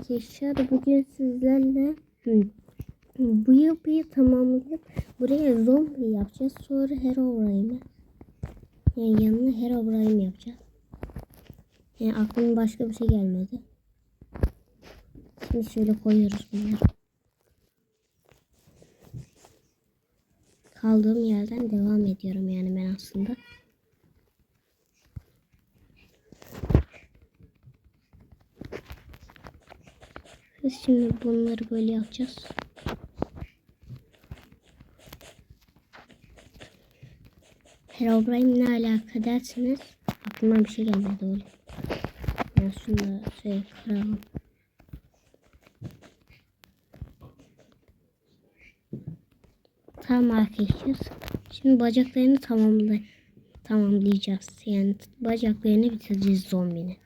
arkadaşlar bugün sizlerle bu yapıyı tamamlayıp buraya zombi yapacağız. Sonra Herobrine'i yani yanına Herobrine yapacağız. Yani aklıma başka bir şey gelmedi. Şimdi şöyle koyuyoruz bunları. Kaldığım yerden devam ediyorum yani ben aslında. Biz şimdi bunları böyle yapacağız. Herobrine ne alaka derseniz aklıma bir şey gelmedi öyle. Ben şunu da şey kıralım. Tamam arkadaşlar. Şimdi bacaklarını tamamla tamamlayacağız. Yani bacaklarını bitireceğiz zombinin.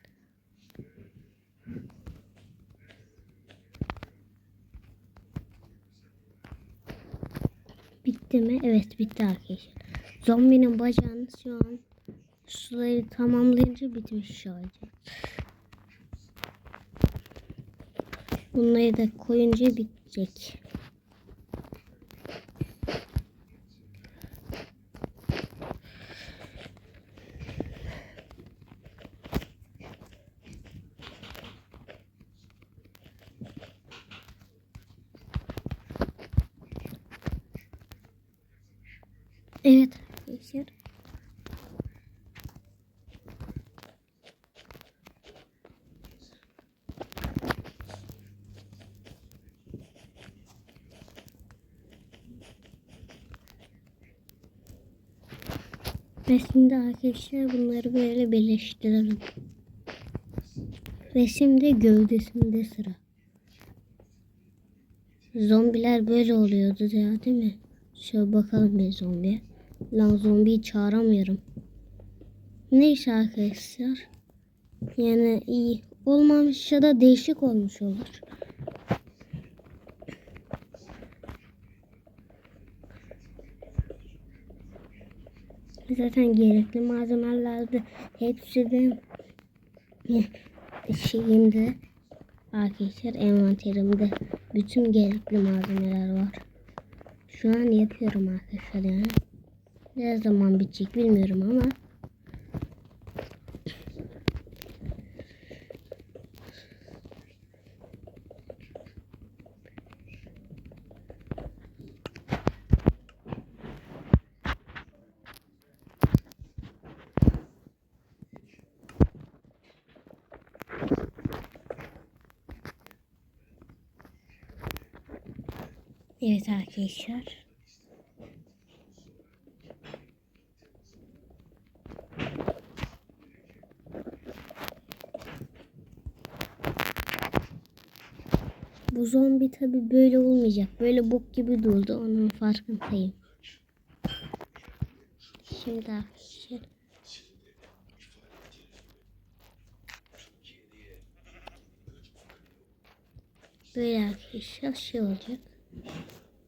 Bitti mi? Evet bitti arkadaşlar. Zombinin bacağını şu an suları tamamlayınca bitmiş olacak. Bunları da koyunca bitecek. Evet arkadaşlar. Ve şimdi arkadaşlar bunları böyle birleştirelim. Ve şimdi gövdesinde sıra. Zombiler böyle oluyordu ya değil mi? Şöyle bakalım bir zombiye. Lan zombiyi çağıramıyorum. Neyse arkadaşlar. Yani iyi olmamış ya da değişik olmuş olur. Zaten gerekli malzemelerde hepsi de şeyimde arkadaşlar envanterimde bütün gerekli malzemeler var. Şu an yapıyorum arkadaşlar yani. Ne zaman bitecek bilmiyorum ama. Evet arkadaşlar. Bu zombi tabi böyle olmayacak. Böyle bok gibi durdu. Onun farkındayım. Şimdi arkadaşlar. Böyle arkadaşlar şey olacak.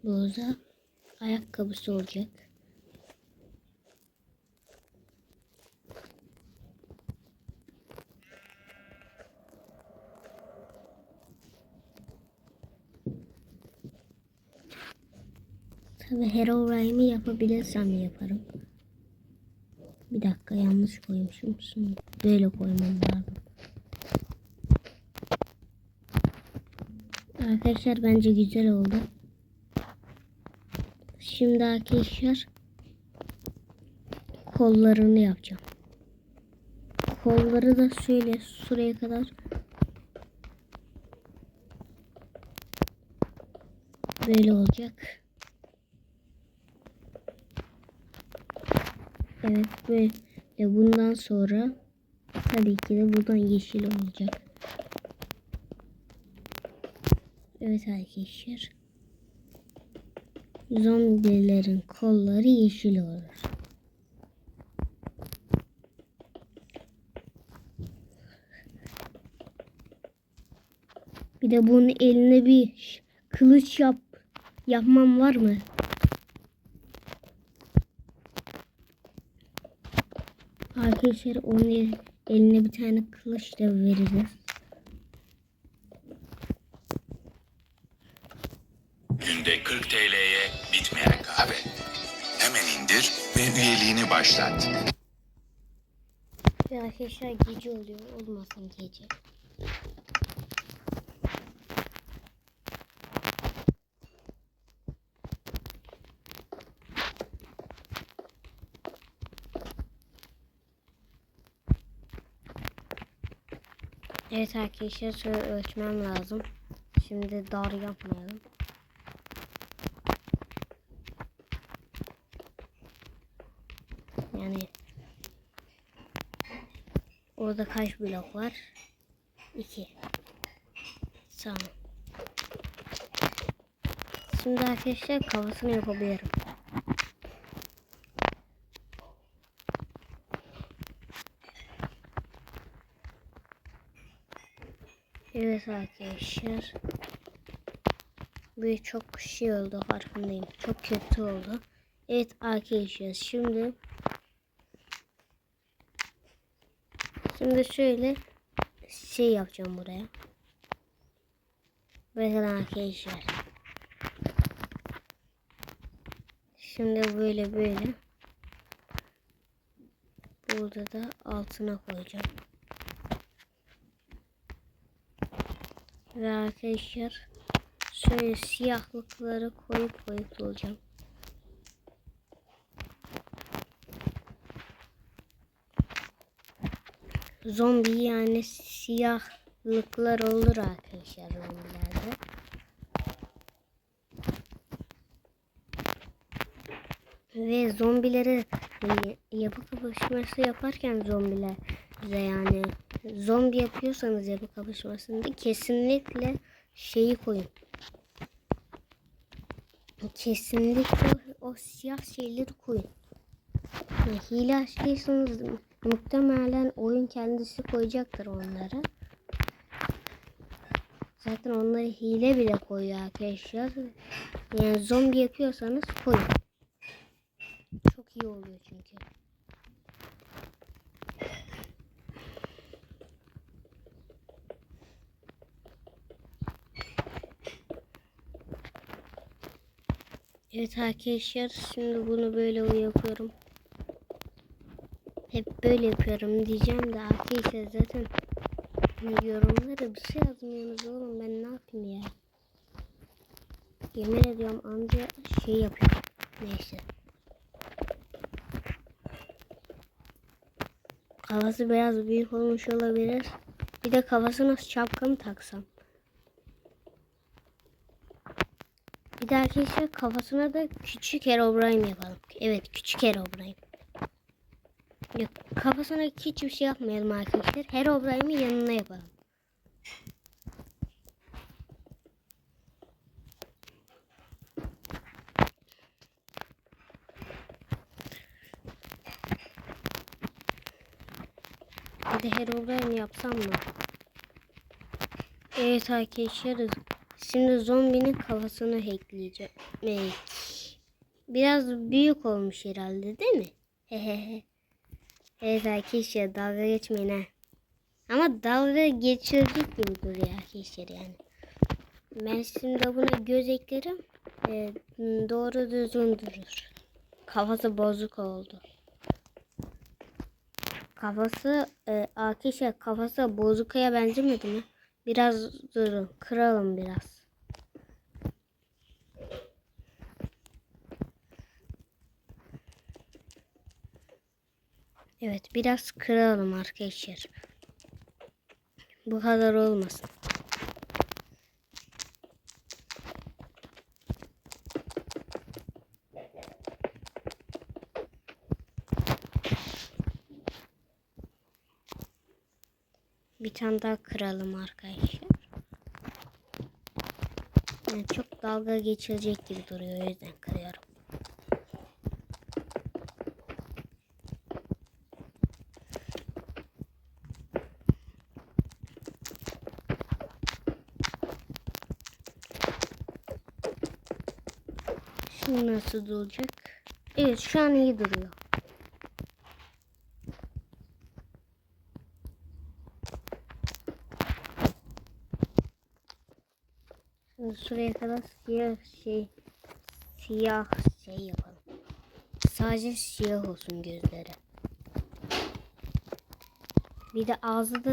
Burada ayakkabısı olacak. Tabi Herobrine'i yapabilirsem yaparım. Bir dakika yanlış koymuşum. Şimdi böyle koymam lazım. Arkadaşlar bence güzel oldu. Şimdi arkadaşlar kollarını yapacağım. Kolları da şöyle şuraya kadar böyle olacak. Evet böyle bundan sonra tabii ki de buradan yeşil olacak. Evet arkadaşlar. Zombilerin kolları yeşil olur. Bir de bunun eline bir kılıç yap yapmam var mı? Arkadaşlar onun eline bir tane kılıç da veririz. Üyeliğini başlat. Ve arkadaşlar gece oluyor. Olmasın gece. Evet arkadaşlar şöyle ölçmem lazım. Şimdi dar yapmayalım. Yani Orada kaç blok var? 2. Tamam. Şimdi arkadaşlar kafasını yapabilirim. Evet arkadaşlar. Bu çok şey oldu farkındayım. Çok kötü oldu. Evet arkadaşlar şimdi Şimdi şöyle şey yapacağım buraya. Bakın arkadaşlar. Şimdi böyle böyle. Burada da altına koyacağım. Ve arkadaşlar şöyle siyahlıkları koyup koyup dolacağım. Zombi yani siyahlıklar olur arkadaşlar zombilerde. Ve zombileri e, yapı kapışması yaparken zombiler bize yani zombi yapıyorsanız yapı kapışmasında kesinlikle şeyi koyun. Kesinlikle o siyah şeyleri koyun. Yani hile açtıysanız muhtemelen oyun kendisi koyacaktır onları. Zaten onları hile bile koyuyor arkadaşlar. Yani zombi yapıyorsanız koyun. Çok iyi oluyor çünkü. Evet arkadaşlar şimdi bunu böyle yapıyorum. Hep böyle yapıyorum diyeceğim de arkadaşlar zaten yorumlara bir şey yazmıyorsunuz oğlum ben ne yapayım ya. Yemin ediyorum amca şey yapıyor. Neyse. Kafası biraz büyük olmuş olabilir. Bir de kafasına şapka mı taksam? Bir de arkadaşlar kafasına da küçük Herobrine yapalım. Evet küçük Herobrine. Yok kafasına hiçbir şey yapmayalım arkadaşlar. Herobrine'i yanına yapalım. Bir de Herobrine yapsam mı? Evet arkadaşlar. Şimdi zombinin kafasını hackleyeceğim. Evet. Biraz büyük olmuş herhalde değil mi? Hehehe. Evet arkadaşlar dalga geçmeyin ha. Ama dalga geçirecek gibi duruyor arkadaşlar yani. Ben şimdi buna göz eklerim. Ee, doğru düzgün durur. Kafası bozuk oldu. Kafası e, arkadaşlar kafası bozukaya benzemedi mi? Biraz durun. Kıralım biraz. Evet biraz kıralım arkadaşlar. Bu kadar olmasın. Bir tane daha kıralım arkadaşlar. Yani çok dalga geçilecek gibi duruyor o yüzden kırıyorum. Şimdi nasıl olacak? Evet şu an iyi duruyor. Şimdi şuraya kadar siyah şey siyah şey yapalım. Sadece siyah olsun gözleri. Bir de ağzı da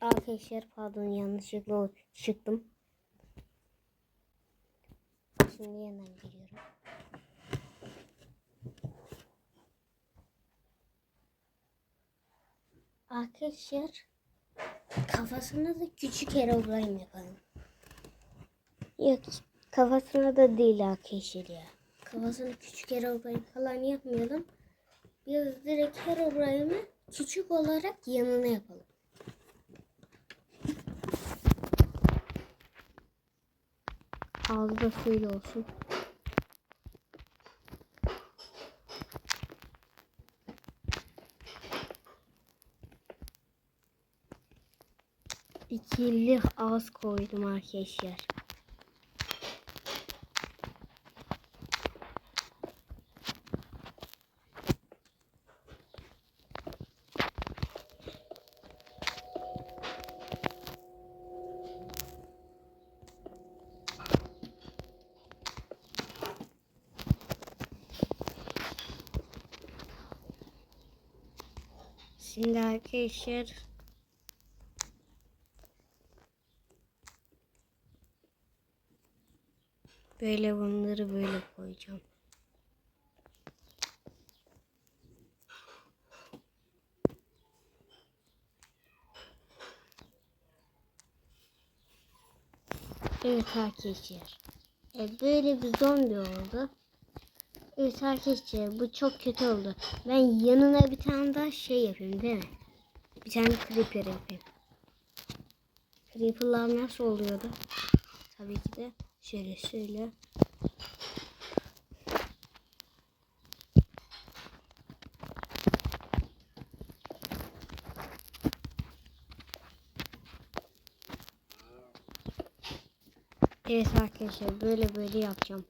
arkadaşlar pardon yanlışlıkla çıktım. Şimdi yeniden giriyorum. Arkadaşlar kafasına da küçük Herobrine yapalım. Yok kafasına da değil arkadaşlar ya. Kafasına küçük Herobrine falan yapmayalım. Biz direkt Herobrine'i küçük olarak yanına yapalım. Ağzı da suyla olsun. İkili ağız koydum arkadaşlar. Şimdi arkadaşlar böyle bunları böyle koyacağım. Evet arkadaşlar. E, böyle bir zombi oldu. Evet arkadaşlar bu çok kötü oldu. Ben yanına bir tane daha şey yapayım değil mi? Bir tane creeper yapayım. Creeper'lar nasıl oluyordu? Tabii ki de şöyle şöyle. Evet arkadaşlar böyle böyle yapacağım.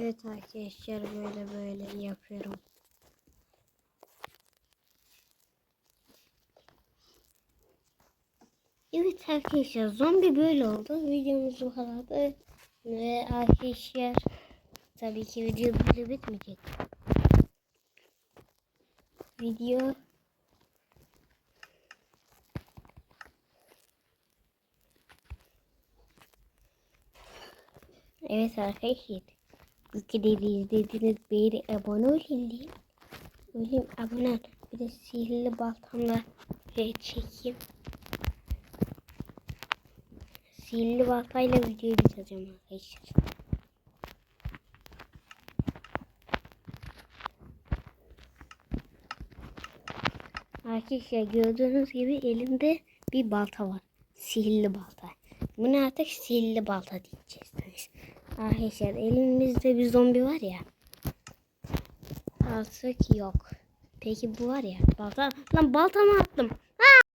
Evet arkadaşlar böyle böyle yapıyorum. Evet arkadaşlar zombi böyle oldu. Videomuz bu kadardı. Ve arkadaşlar tabii ki video böyle bitmeyecek. Video Evet arkadaşlar. Ülkeleri izlediğiniz beri abone olun diye. Ölüm abone ol. Bir de sihirli baltamla şey çekeyim. Sihirli baltayla videoyu bitireceğim arkadaşlar. Arkadaşlar gördüğünüz gibi elimde bir balta var. Sihirli balta. Bunu artık sihirli balta diyeceksiniz. Arkadaşlar elimizde bir zombi var ya. Artık yok. Peki bu var ya balta. Lan baltamı attım.